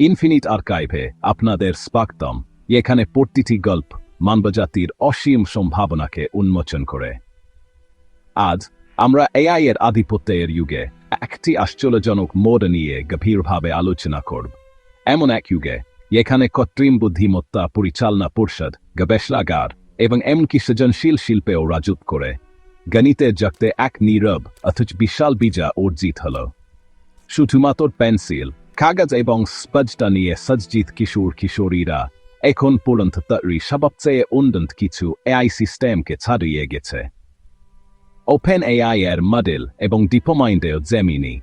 Infinite আর্কাইভে আপনাদের স্বাগতম। এখানে প্রতিটি গল্প মানবজাতির অসীম সম্ভাবনাকে উন্মোচন করে। আজ আমরা এআই এর আধিপত্যের যুগে একটি আশ্চর্যজনক মোড় নিয়ে গভীরভাবে আলোচনা করব। এমন এক যুগে এখানে কৃত্রিম বুদ্ধিমত্তা, পরিচালনা পরিষদ, গবেষণাগার এবং এমনকি সৃজনশীল শিল্পেও রাজুত করে। গণিতের জগতে এক নীরব অথচ বিশাল বিজা অর্জিত হল। শুধুমাত্র পেন্সিল কাগজ এবং স্পজটা নিয়ে সজ্জিত কিশোর কিশোরীরা এখন পর্যন্ত তৈরি সবচেয়ে উন্নত কিছু এআই সিস্টেমকে ছাড়িয়ে গেছে ওপেন এআই এর মডেল এবং ডিপোমাইন্ডের জেমিনি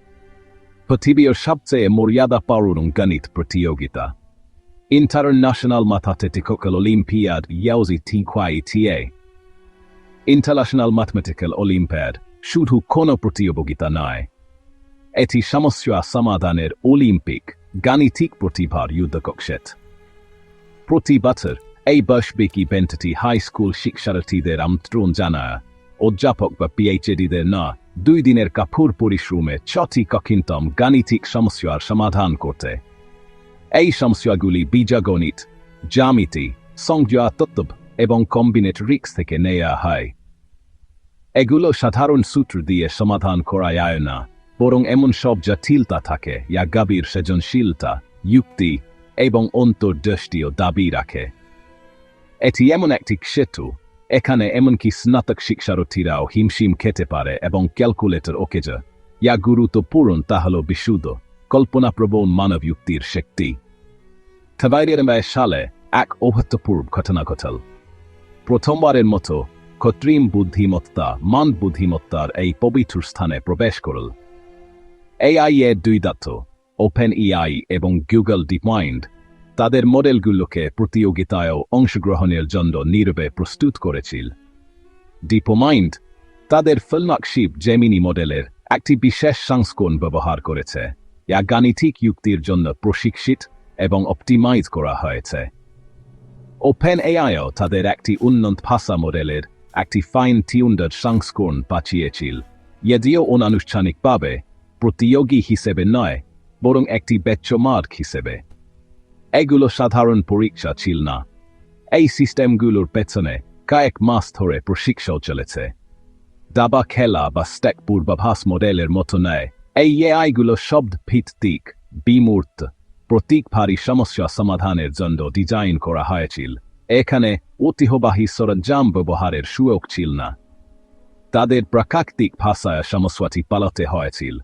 পৃথিবীর সবচেয়ে মর্যাদা পারুন গণিত প্রতিযোগিতা ইন্টারন্যাশনাল ম্যাথামেটিক্যাল অলিম্পিয়াড ইয়াউজি টিকাই টিএ ইন্টারন্যাশনাল ম্যাথমেটিক্যাল অলিম্পিয়াড শুধু কোনো প্রতিযোগিতা নয় এটি সমস্যা সমাধানের অলিম্পিক গাণিতিক প্রতিভার যুদ্ধকক্ষেত। প্রতি বছর এই বৈশ্বিক ইভেন্টটি হাই স্কুল শিক্ষার্থীদের আমন্ত্রণ জানায়। অধ্যাপক বা পিএইচডিদের না দুই দিনের কাপুর পরিশ্রমে ছটি কঠিনতম গাণিতিক সমস্যার সমাধান করতে। এই সমস্যাগুলি বীজগণিত, জ্যামিতি সংজ্ঞা তত্ত্ব এবং কম্বিনেটরিক্স থেকে নেওয়া হয়। এগুলো সাধারণ সূত্র দিয়ে সমাধান করা যায় না বরং এমন সব জটিলতা থাকে যা গভীর সৃজনশীলতা, যুক্তি এবং অন্তর্দৃষ্টিও দাবি রাখে। এটি এমন একটি ক্ষেত্র এখানে এমনকি স্নাতক শিক্ষার্থীরাও হিমশিম খেতে পারে এবং ক্যালকুলেটর ওকে যা ইয়া গুরুত্বপূর্ণ তা হল বিশুদ্ধ, কল্পনাপ্রবণ মানব যুক্তির শক্তি। থাবাইরিয়ার সালে এক অভূতপূর্ব ঘটনা ঘটল। প্রথমবারের মতো কৃত্রিম বুদ্ধিমত্তা, মান বুদ্ধিমত্তার এই পবিত্র স্থানে প্রবেশ করল। এআই এর দুই দাত্ত ওপেন ইআই এবং গুগল ডিপমাইন্ড তাদের মডেলগুলোকে প্রতিযোগিতায়ও অংশগ্রহণের জন্য নীরবে প্রস্তুত করেছিল। ডিপোমাইন্ড তাদের ফিল্মাকশিপ জেমিনি মডেলের একটি বিশেষ সংস্করণ ব্যবহার করেছে, যা গাণিতিক যুক্তির জন্য প্রশিক্ষিত এবং অপটিমাইজ করা হয়েছে। ওপেন এআইও তাদের একটি উন্নত ভাষা মডেলের একটি ফাইন টিউন্ডার সংস্করণ পাঠিয়েছিল, যদিও অনানুষ্ঠানিকভাবে প্রতিযোগী হিসেবে নয়, বরং একটি বেচমার্ক হিসেবে। এগুলো সাধারণ পরীক্ষা ছিল না। এই সিস্টেমগুলোর পেছনে কয়েক মাস ধরে প্রশিক্ষণ চলেছে। দাবা খেলা বা স্টেক পূর্বাভাস মডেলের মতো নেয়। এই এআইগুলো শব্দ ভিত্তিক বিমূর্ত, প্রতীকভারী সমস্যা সমাধানের জন্য ডিজাইন করা হয়েছিল। এখানে ঐতিহ্যবাহী সরঞ্জাম ব্যবহারের সুযোগ ছিল না। তাদের প্রাকৃতিক ভাষায় সমস্যাটি পালাতে হয়েছিল।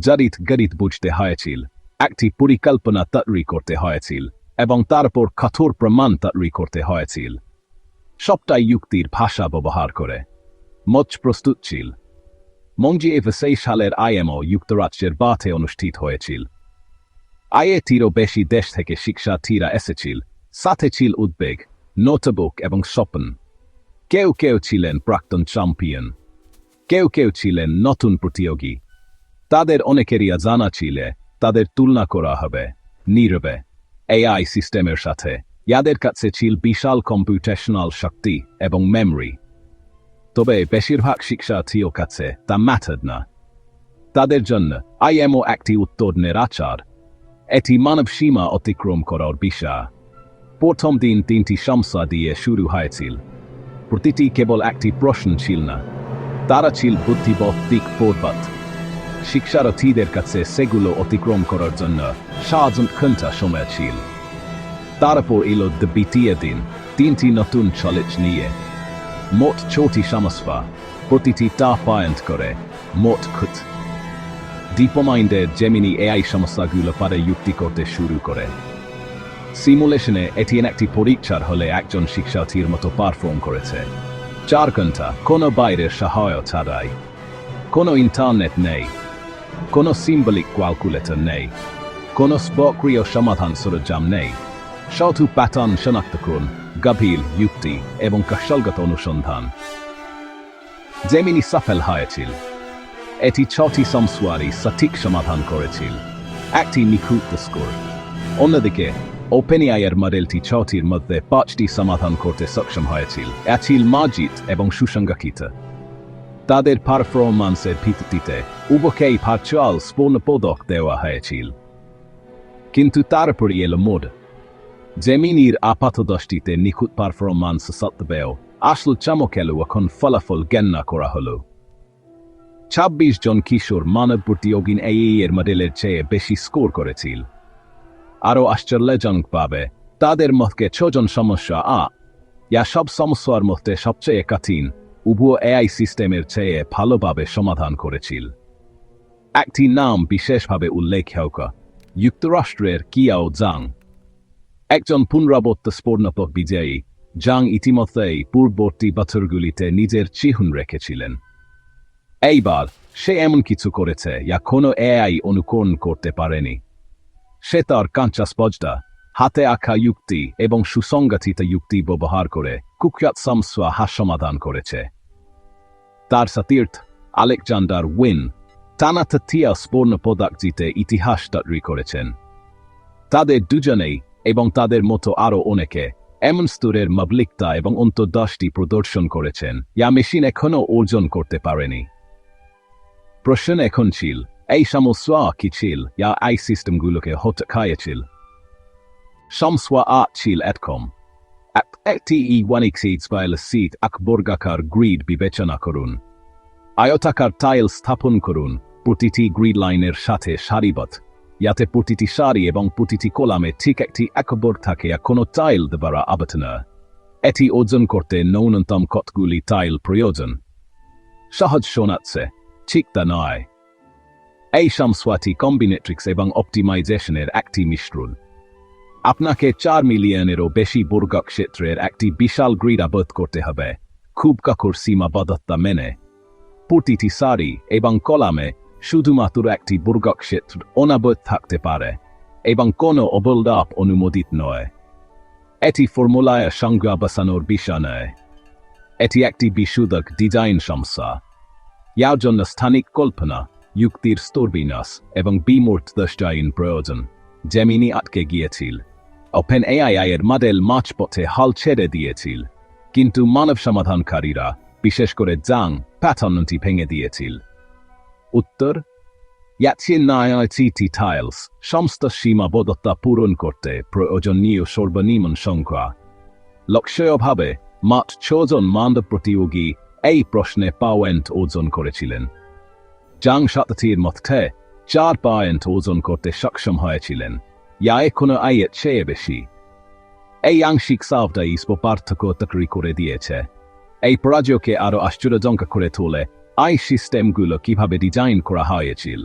জরিত গরিত বুঝতে হয়েছিল। একটি পরিকল্পনা তৈরি করতে হয়েছিল এবং তারপর কঠোর প্রমাণ তৈরি করতে হয়েছিল। সবটাই যুক্তির ভাষা ব্যবহার করে। মঞ্চ প্রস্তুত ছিল। মঞ্জি এফ সেই সালের আইএমও যুক্তরাজ্যের বাথে অনুষ্ঠিত হয়েছিল। আইএটিরও বেশি দেশ থেকে শিক্ষার্থীরা এসেছিল। সাথে ছিল উদ্বেগ, নোটবুক এবং স্বপ্ন। কেউ কেউ ছিলেন প্রাক্তন চ্যাম্পিয়ন। কেউ কেউ ছিলেন নতুন প্রতিযোগী। তাদের অনেকেরই জানা ছিলে, তাদের তুলনা করা হবে। নীরবে এআই সিস্টেমের সাথে, ইয়াদের কাছে ছিল বিশাল কম্পিউটেশনাল শক্তি এবং মেমরি। তবে বেশিরভাগ শিক্ষার্থীও কাছে তা ম্যাটার না। তাদের জন্য আইএমও একটি উত্তর নিরাচার এটি মানব সীমা অতিক্রম করার বিষয় প্রথম দিন তিনটি সমস্যা দিয়ে শুরু হয়েছিল। প্রতিটি কেবল একটি প্রশ্ন ছিল না। তারা ছিল বুদ্ধিবত্তিক পর্বত শিক্ষার্থীদের কাছে সেগুলো অতিক্রম করার জন্য সাজন ঘণ্টা সময় ছিল। তারপর এলো দ্বিতীয় দিন, তিনটি নতুন চলেজ নিয়ে। মোট ছটি সমস্যা প্রতিটি পয়েন্ট করে, মোট খুত। ডিপোমাইন্ডের জেমিনি এআই সমস্যাগুলো পারে যুক্তি করতে শুরু করে। সিমুলেশনে এটি একটি পরীক্ষার হলে একজন শিক্ষার্থীর মতো পারফর্ম করেছে। চার ঘণ্টা কোনো বাইরের সহায়তা ছাড়াই। কোনো ইন্টারনেট নেই। কোনো সিম্বলিক ক্যালকুলেটর নেই, কোনো স্বক্রিয় সমাধান সরঞ্জাম নেই। শুধু প্যাটার্ন শনাক্ত করুন গভীর যুক্তি এবং কৌশলগত অনুসন্ধান। জেমিনি সফল হয়েছিল এটি ছটি সমস্যারই সঠিক সমাধান করেছিল। একটি নিখুঁত স্কোর। অন্যদিকে ওপেনিআইয়ের মডেলটি ছটির মধ্যে পাঁচটি সমাধান করতে সক্ষম হয়েছিল। আছিল মাজিত এবং সুসংগঠিত। তাদের পারফরম্যান্সের ভিত্তিতে উভকেই ভার্চুয়াল স্পূর্ণ পদক দেওয়া হয়েছিল। কিন্তু তারপরই এলো মোড। জেমিনির আপাতদৃষ্টিতে নিখুঁত পারফরম্যান্স সত্ত্বেও আসল চমক এলো এখন ফলাফল জ্ঞানা করা হলো। ছাব্বিশ জন কিশোর মানব প্রতিযোগিন এই এর মডেলের চেয়ে বেশি স্কোর করেছিল। আরও আশ্চর্যজনকভাবে তাদের মধ্যে ছজন সমস্যা আ, ইয়া সব সমস্যার মধ্যে সবচেয়ে কঠিন উভয় এআই সিস্টেমের চেয়ে ভালোভাবে সমাধান করেছিল। একটি নাম বিশেষভাবে উল্লেখ্য যুক্তরাষ্ট্রের কিয়াও জাং। একজন পুনরাবর্ত স্পর্ণপক বিজয়ী, জাং ইতিমধ্যেই পূর্ববর্তী বছরগুলিতে নিজের চিহ্ন রেখেছিলেন। এইবার সে এমন কিছু করেছে যা কোনো এআই অনুকরণ করতে পারেনি। সে তার কাঞ্চা স্পজটা হাতে আঁকা যুক্তি এবং সুসংগঠিত যুক্তি ব্যবহার করে কুখ্যাত সমস্যা হাস সমাধান করেছে। তার সাতীর্থ আলেকজান্ডার উইন টানা স্পর্ণ পদক জিতে ইতিহাস তৈরি করেছেন তাদের দুজনেই এবং তাদের মতো আরও অনেকে এমন স্তরের মাবলিকতা এবং অন্তর্দশটি প্রদর্শন করেছেন যা মেশিন এখনও অর্জন করতে পারেনি প্রশ্ন এখন ছিল এই সমস্যা কি ছিল যা এই সিস্টেমগুলোকে হতে খাইয়েছিল সমস্যা আ ছিল এরকম ই ওয়ান এক্সিড স্পাইল সিট আকবর্গাকার গ্রিড বিবেচনা করুন আয়তাকার টাইল স্থাপন করুন প্রতিটি গ্রিড লাইনের সাথে সারিবদ্ধ যাতে প্রতিটি সারি এবং প্রতিটি কলামে ঠিক একটি একবর থাকে আর কোনো টাইল দ্বারা আবদ্ধ না এটি ওজন করতে ন্যূনতম কতগুলি টাইল প্রয়োজন সহজ শোনাচ্ছে ঠিক তা নয় এই সমস্যাটি কম্বিনেট্রিক্স এবং অপটিমাইজেশনের একটি মিশ্রণ আপনাকে চার মিলিয়নেরও বেশি ক্ষেত্রের একটি বিশাল গ্রিড আবদ্ধ করতে হবে। খুব কাকুর সীমাবদ্ধতা মেনে। প্রতিটি সারি এবং কলামে শুধুমাত্র একটি ক্ষেত্র অনাবদ্ধ থাকতে পারে এবং কোনো অবলদাপ অনুমোদিত নয়। এটি ফর্মুলায় সংজ্ঞা বসানোর বিষয় নয়। এটি একটি বিশুদ্ধক ডিজাইন সমস্যা ইয়ার জন্য স্থানিক কল্পনা, যুক্তির স্তরবিন্যাস এবং বিমূর্ত দৃষ্টায়ন প্রয়োজন। জেমিনি আটকে গিয়েছিল। ওপেন এআই এর মডেল মাঝপথে হাল ছেড়ে দিয়েছিল। কিন্তু মানব সমাধানকারীরা, বিশেষ করে জাং প্যাটার্নটি ভেঙে দিয়েছিল। উত্তর? টাইলস সমস্ত সীমাবদ্ধতা পূরণ করতে প্রয়োজনীয় সর্বনিম্ন সংখ্যা। লক্ষ্যভাবে, মাত্র ছজন মানব প্রতিযোগী এই প্রশ্নে পাওয়েন্ট অর্জন করেছিলেন। জাং শতাব্দীর মধ্যে চার পয়েন্ট অর্জন করতে সক্ষম হয়েছিলেন। ইয়া কোনো আয়ের চেয়ে বেশি। এই আংশিক সাবটাই পার্থক্য তৈরি করে দিয়েছে। এই পরাজয়কে আরও আশ্চর্যজনক করে তোলে আই সিস্টেমগুলো কীভাবে ডিজাইন করা হয়েছিল।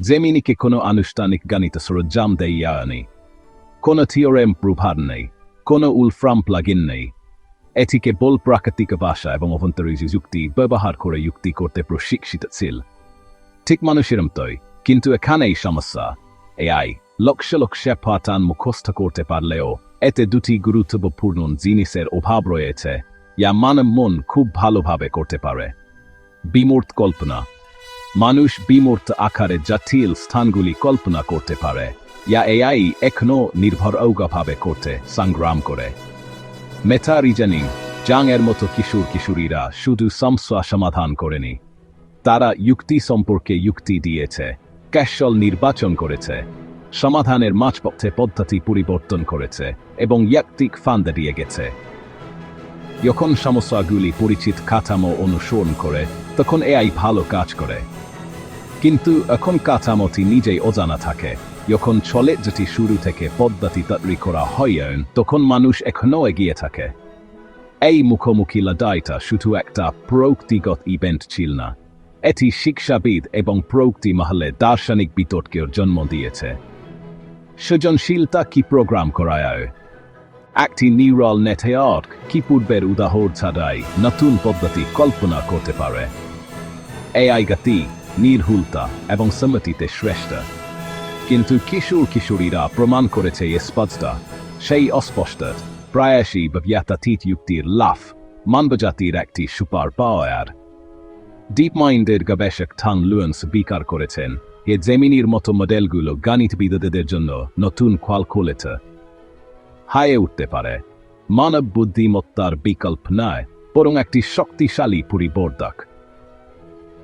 জেমিনিকে কোনো আনুষ্ঠানিক গণিত সরঞ্জাম দেয়নি কোনো থিওরেম প্রভার নেই। কোনো উলফ্রাম প্লাগিন নেই। এটিকে বল প্রাকৃতিক ভাষা এবং অভ্যন্তরীণ যুক্তি ব্যবহার করে যুক্তি করতে প্রশিক্ষিত ছিল। ঠিক মানুষের মতোই কিন্তু এখানেই সমস্যা। এআই লক্ষ লক্ষ পাঠান মুখস্থ করতে পারলেও এতে দুটি গুরুত্বপূর্ণ জিনিসের অভাব রয়েছে। যা মানব মন খুব ভালোভাবে করতে পারে। বিমূর্ত কল্পনা। মানুষ বিমূর্ত আকারে জটিল স্থানগুলি কল্পনা করতে পারে। ইয়া এআই এখনও নির্ভরযোগ্যভাবে করতে সংগ্রাম করে। মেটা রিজনিং জাং এর মতো কিশোর কিশোরীরা শুধু সমস্যা সমাধান করেনি। তারা যুক্তি সম্পর্কে যুক্তি দিয়েছে। ক্যাশল নির্বাচন করেছে, সমাধানের মাঝপথে পদ্ধতি পরিবর্তন করেছে এবং ইয়াক্তিক ফান্দা দিয়ে গেছে। যখন সমস্যাগুলি পরিচিত কাঠামো অনুসরণ করে, তখন এআই ভালো কাজ করে। কিন্তু এখন কাঠামোটি নিজেই অজানা থাকে। যখন চলে যেটি শুরু থেকে পদ্ধতি তৈরি করা হয়, তখন মানুষ এখনও এগিয়ে থাকে। এই মুখোমুখি লড়াইটা শুধু একটা প্রৌক্তিগত ইভেন্ট ছিল না। এটি শিক্ষাবিদ এবং প্রৌক্তি মহলে দার্শনিক বিতর্কের জন্ম দিয়েছে। সৃজনশীলতা কি প্রোগ্রাম করায়? একটি নিউরাল নেটওয়ার্ক কি পূর্বের উদাহরণ ছাড়াই নতুন পদ্ধতি কল্পনা করতে পারে? এআই গতি, নির্ভুলতা এবং সম্মতিতে শ্রেষ্ঠ। কিন্তু কিশোর কিশোরীরা প্রমাণ করেছে স্পষ্ট সেই অস্পষ্ট, প্রায়শই ব্যবহাতাতীত যুক্তির লাফ, মানবজাতির একটি সুপার পাওয়ার। ডিপ মাইন্ডের গবেষক থাং লুয়েন্স বিকার করেছেন, এ জেমিনির মতো মডেলগুলো গণিতবিদদের জন্য নতুন খোয়াল খুলেছে হায়ে উঠতে পারে। মানব বুদ্ধিমত্তার বিকল্প নয়, বরং একটি শক্তিশালী পরিবর্ধক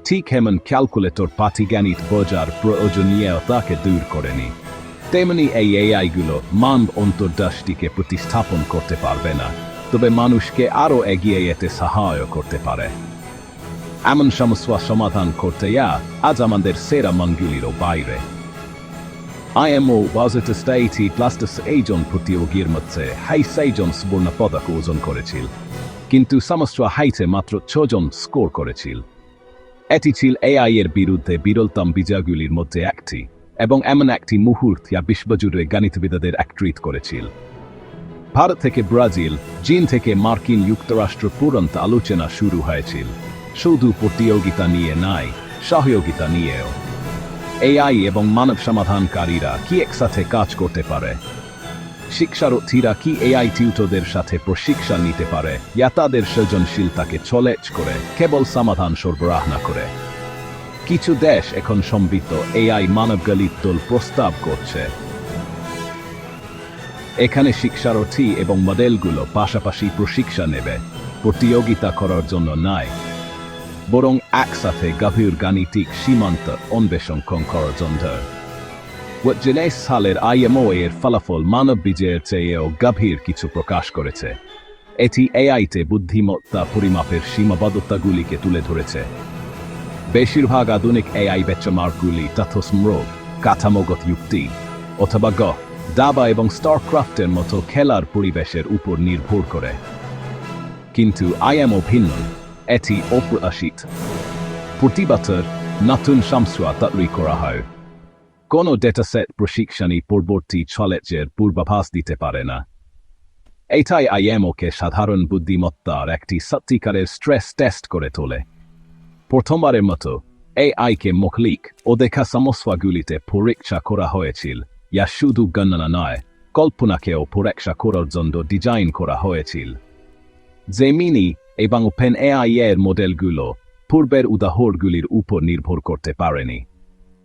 ঠিক হেমন ক্যালকুলেটর পাটিজ্ঞানিত বোঝার প্রয়োজনীয়তাকে দূর করেনি তেমনি এই এআইগুলো মানব অন্তর্দৃষ্টিকে প্রতিস্থাপন করতে পারবে না, তবে মানুষকে আরও এগিয়ে যেতে সাহায্য করতে পারে। এমন সমস্যা সমাধান করতে আজ আমাদের সেরা মনগুলিরও বাইরে। প্লাস্টাস এইজন প্রতিযোগীর মধ্যে হাই সেইজন সুবর্ণ পদক অর্জন করেছিল, কিন্তু মাত্র ছজন স্কোর করেছিল। এটি ছিল এআই এর বিরুদ্ধে বিরলতম বিজয়গুলির মধ্যে একটি এবং এমন একটি মুহূর্ত যা বিশ্বজুড়ে গণিতবিদদের একত্রিত করেছিল। ভারত থেকে ব্রাজিল, চীন থেকে মার্কিন যুক্তরাষ্ট্র পুরন্ত আলোচনা শুরু হয়েছিল। শুধু প্রতিযোগিতা নিয়ে নাই, সহযোগিতা নিয়েও। এআই এবং মানব সমাধানকারীরা কি একসাথে কাজ করতে পারে? শিক্ষার্থীরা কি এআই টিউটরদের সাথে প্রশিক্ষণ নিতে পারে, ইয়া তাদের সৃজনশীলতাকে চলেচ করে, কেবল সমাধান সরবরাহ না করে? কিছু দেশ এখন সম্বিত এআই মানব গলিতল প্রস্তাব করছে। এখানে শিক্ষার্থী এবং মডেলগুলো পাশাপাশি প্রশিক্ষণ নেবে। প্রতিযোগিতা করার জন্য নয় বরং একসাথে গভীর গাণিতিক সীমান্ত অন্বেষণ করার জন্য জিনেস সালের আইএমও এর ফলাফল মানব বিজয়ের চেয়েও গভীর কিছু প্রকাশ করেছে। এটি এআইতে বুদ্ধিমত্তা পরিমাপের সীমাবদ্ধতাগুলিকে তুলে ধরেছে। বেশিরভাগ আধুনিক এআই বেচমার্কগুলি তথ্যস্মৃত কাঠামোগত যুক্তি অথবা গ, দাবা এবং স্টারক্রাফটের মতো খেলার পরিবেশের উপর নির্ভর করে। কিন্তু আইএমও ভিন্ন। এটি অপ্রত্যাশিত। প্রতি নতুন সমস্যা তৈরি করা হয়। কোনো ডেটাসেট প্রশিক্ষণই পূর্ববর্তী ছলেজের পূর্বাভাস দিতে পারে না। এটাই আইএমওকে সাধারণ বুদ্ধিমত্তার একটি সত্যিকারের স্ট্রেস টেস্ট করে তোলে। প্রথমবারের মতো এই আইকে মখলিক ও দেখা সমস্যাগুলিতে পরীক্ষা করা হয়েছিল। ইয়া শুধু গণনা নয়, কল্পনাকেও পরীক্ষা করার জন্য ডিজাইন করা হয়েছিল। জেমিনি এবং ওপেন এআই এর মডেলগুলো পূর্বের উদাহরণগুলির উপর নির্ভর করতে পারেনি।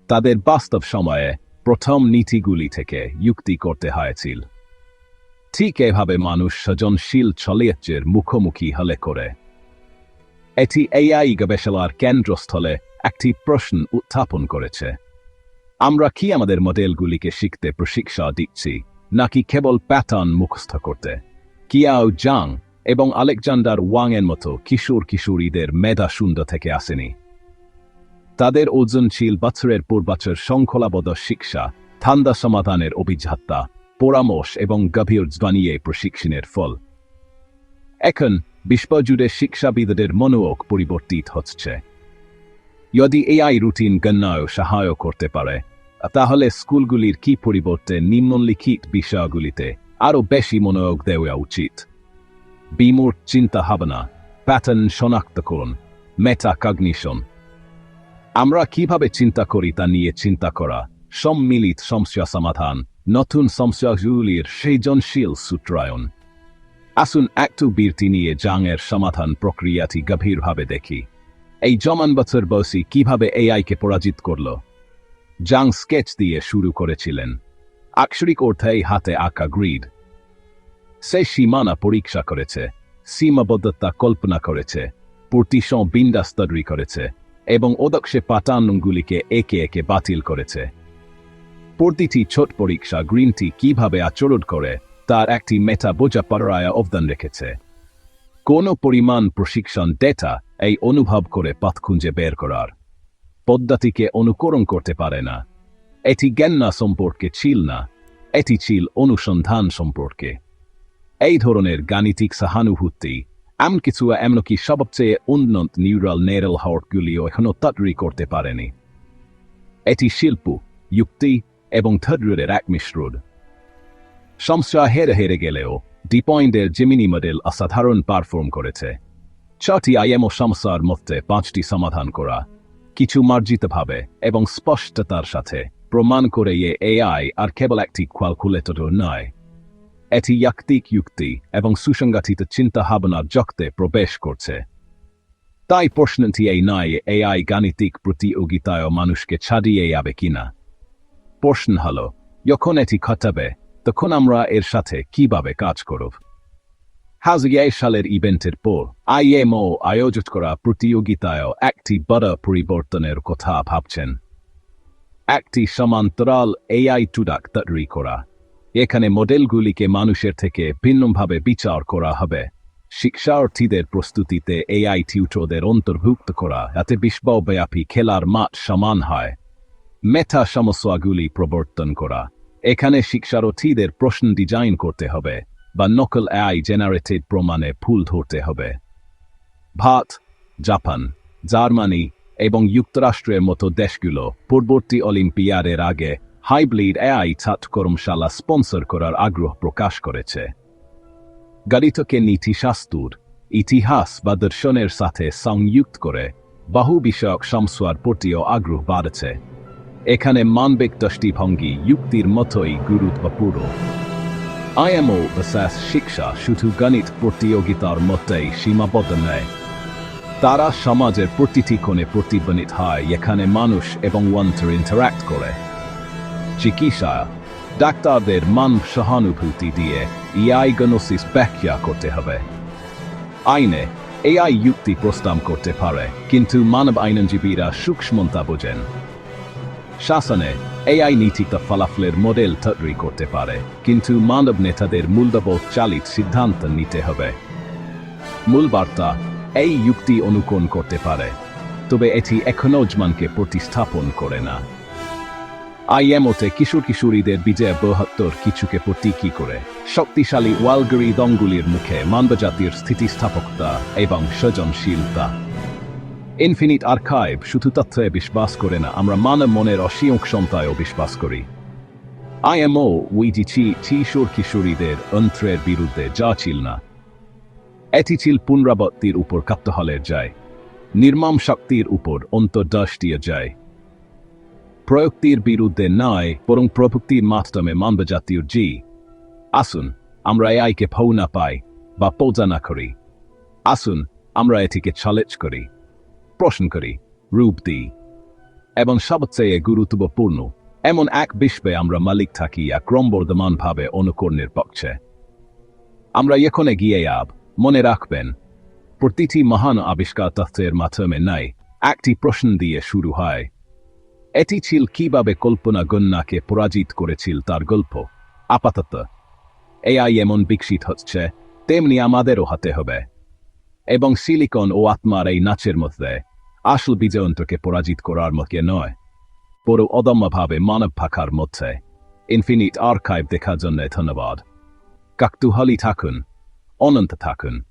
তাদের বাস্তব সময়ে প্রথম নীতিগুলি থেকে যুক্তি করতে হয়েছিল। ঠিক এভাবে মানুষ সজনশীল চলিয়েচের মুখোমুখি হলে করে। এটি এআই গবেষণার কেন্দ্রস্থলে একটি প্রশ্ন উত্থাপন করেছে। আমরা কি আমাদের মডেলগুলিকে শিখতে প্রশিক্ষা দিচ্ছি, নাকি কেবল প্যাটার্ন মুখস্থ করতে? কিয়াও জাং এবং আলেকজান্ডার ওয়াংয়ের মতো কিশোর কিশোরীদের মেধা শূন্য থেকে আসেনি। তাদের ওজনশীল বছরের পর বছর শৃঙ্খলাবদ্ধ শিক্ষা, ঠান্ডা সমাধানের অভিযাত্রা পরামর্শ এবং গভীর বানিয়ে প্রশিক্ষণের ফল। এখন বিশ্বজুড়ে শিক্ষাবিদদের মনোয়োগ পরিবর্তিত হচ্ছে। যদি এআই রুটিন গণ্যায় সাহায্য করতে পারে, তাহলে স্কুলগুলির কি পরিবর্তে নিম্নলিখিত বিষয়গুলিতে আরও বেশি মনোযোগ দেওয়া উচিত? বিমূর চিন্তা ভাবনা প্যাটার্ন শনাক্তকরণ মেটা কগনিশন আমরা কীভাবে চিন্তা করি তা নিয়ে চিন্তা করা, সম্মিলিত সমস্যা সমাধান, নতুন সমস্যাগুলির সৃজনশীল সূত্রায়ন আসুন একটু বীরতি নিয়ে জাংয়ের সমাধান প্রক্রিয়াটি গভীরভাবে দেখি। এই জমান বছর বসি কীভাবে এআইকে পরাজিত করল? জাং স্কেচ দিয়ে শুরু করেছিলেন। আক্ষরিক অর্থেই হাতে আঁকা গ্রিড। সে সীমানা পরীক্ষা করেছে, সীমাবদ্ধতা কল্পনা করেছে, প্রতিসম বিন্দাস তৈরি করেছে, এবং ওদক্ষে পাটানগুলিকে একে একে বাতিল করেছে। প্রতিটি ছোট পরীক্ষা গ্রিনটি কীভাবে আচরণ করে, তার একটি মেটা বোঝা পড়ায় অবদান রেখেছে। কোন পরিমাণ প্রশিক্ষণ ডেটা এই অনুভব করে পথ খুঁজে বের করার পদ্ধতিকে অনুকরণ করতে পারে না। এটি জ্ঞানা সম্পর্কে ছিল না, এটি ছিল অনুসন্ধান সম্পর্কে। এই ধরনের গাণিতিক সহানুভূতি, এমন কিছু এমনকি সবচেয়ে উন্নত নিউরাল নেরাল হর্টগুলিও এখনও তৈরি করতে পারেনি। এটি শিল্প, যুক্তি এবং থদ্রের এক মিশ্রণ। সমস্যা হেরে হেরে গেলেও ডিপয়েন্টের জেমিনি মডেল অসাধারণ পারফর্ম করেছে। ছটি আইএমও সমস্যার মধ্যে পাঁচটি সমাধান করা, কিছু মার্জিতভাবে এবং স্পষ্টতার সাথে প্রমাণ করে এ এআই আর কেবল একটি ক্যালকুলেটর নয়। এটি ইয়াক্তিক যুক্তি এবং সুসংগঠিত চিন্তাভাবনার জগতে প্রবেশ করছে। তাই প্রশ্নটি এই নয় এআই গাণিতিক প্রতিযোগিতায় মানুষকে ছাড়িয়ে যাবে কিনা? প্রশ্ন হল, যখন এটি ঘটাবে, তখন আমরা এর সাথে কীভাবে কাজ করব? হাজিয়াই সালের ইভেন্টের পর আইএমও আয়োজিত করা প্রতিযোগিতায় একটি বড় পরিবর্তনের কথা ভাবছেন। একটি সমান্তরাল এআই টুডাক তৈরি করা। এখানে মডেলগুলিকে মানুষের থেকে ভিন্নভাবে বিচার করা হবে। শিক্ষার্থীদের প্রস্তুতিতে এআই টিউটরদের অন্তর্ভুক্ত করা, যাতে বিশ্বব্যাপী খেলার মাঠ সমান হয়। মেথা সমস্যাগুলি প্রবর্তন করা। এখানে শিক্ষার্থীদের প্রশ্ন ডিজাইন করতে হবে, বা নকল এআই জেনারেটেড প্রমাণে ভুল ধরতে হবে। ভাত, জাপান, জার্মানি এবং যুক্তরাষ্ট্রের মতো দেশগুলো পূর্ববর্তী অলিম্পিয়াডের আগে হাইব্রিড এআই ছাত্র কর্মশালা স্পন্সর করার আগ্রহ প্রকাশ করেছে গণিতকে নীতিশাস্ত্র ইতিহাস বা দর্শনের সাথে সংযুক্ত করে বহু বিষয়ক সমস্যার প্রতিও আগ্রহ বাড়ছে এখানে মানবিক দৃষ্টিভঙ্গি যুক্তির মতোই গুরুত্বপূর্ণ আইএমও বিশেষ শিক্ষা শুধু গণিত প্রতিযোগিতার মতেই সীমাবদ্ধ নেয় তারা সমাজের প্রতিটি কোণে প্রতিধ্বনিত হয় এখানে মানুষ এবং ওয়ান্টার ইন্টারাক্ট করে চিকিৎসা। ডাক্তারদের মান সহানুভূতি দিয়ে ইআই গনোসিস ব্যাখ্যা করতে হবে। আইনে এআই যুক্তি প্রস্তাব করতে পারে, কিন্তু মানব আইনজীবীরা সূক্ষ্মতা বোঝেন। শাসনে এআই নীতিটা ফলাফলের মডেল তৈরি করতে পারে, কিন্তু মানব নেতাদের মূল্যবোধ চালিত সিদ্ধান্ত নিতে হবে। মূল বার্তা, এই যুক্তি অনুকরণ করতে পারে, তবে এটি এখনও জমানকে প্রতিস্থাপন করে না। আইএমওতে কিশোর কিশোরীদের বিজয় বৃহত্তর কিছুকে প্রতীকী করে। শক্তিশালী ওয়ালগরি দঙ্গুলির মুখে মানবজাতির স্থিতিস্থাপকতা এবং সৃজনশীলতা। ইনফিনিট আর্কাইভ শুধু তথ্যে বিশ্বাস করে না, আমরা মানব মনের অসীম ক্ষমতায়ও বিশ্বাস করি। আইএমও উইডিছি কিশোর কিশোরীদের অন্ত্রের বিরুদ্ধে যা ছিল না। এটি ছিল পুনরাবৃত্তির উপর কাপ্তহলের যায় নির্মাম শক্তির উপর অন্তর্দশ দিয়ে যায়। প্রযুক্তির বিরুদ্ধে নয় বরং প্রযুক্তির মাধ্যমে মানবজাতির জি। আসুন, আমরা এআইকে ফৌ না পাই বা পৌঁছা না করি। আসুন, আমরা এটিকে চ্যালেঞ্জ করি, প্রশ্ন করি, রূপ দিই, এবং সবচেয়ে গুরুত্বপূর্ণ, এমন এক বিশ্বে আমরা মালিক থাকি এক ক্রমবর্ধমানভাবে অনুকরণের পক্ষে আমরা এখানে গিয়ে আব, মনে রাখবেন, প্রতিটি মহান আবিষ্কার তথ্যের মাধ্যমে নাই, একটি প্রশ্ন দিয়ে শুরু হয় এটি ছিল কীভাবে কল্পনা গণ্যাকে পরাজিত করেছিল তার গল্প। আপাতত এআই এমন বিকশিত হচ্ছে, তেমনি আমাদেরও হাতে হবে। এবং সিলিকন ও আত্মার এই নাচের মধ্যে আসল বিজয়ন্তকে পরাজিত করার মধ্যে নয় বড় অদম্যভাবে মানব ভাখার মধ্যে ইনফিনিট আর্কাইভ দেখার জন্য ধন্যবাদ। কাকতুহালি থাকুন, অনন্ত থাকুন।